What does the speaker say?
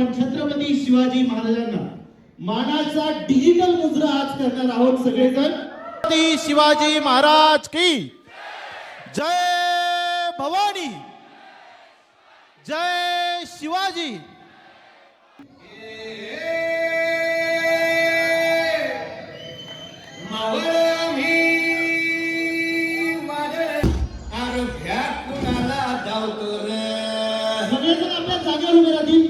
आपण छत्रपती शिवाजी महाराजांना मानाचा डिजिटल मुजरा आज करणार आहोत सगळेजण. छत्रपती शिवाजी महाराज की जय भवानी. जय शिवाजी. सगळेजण आपल्या जागेवर उभे राहतील.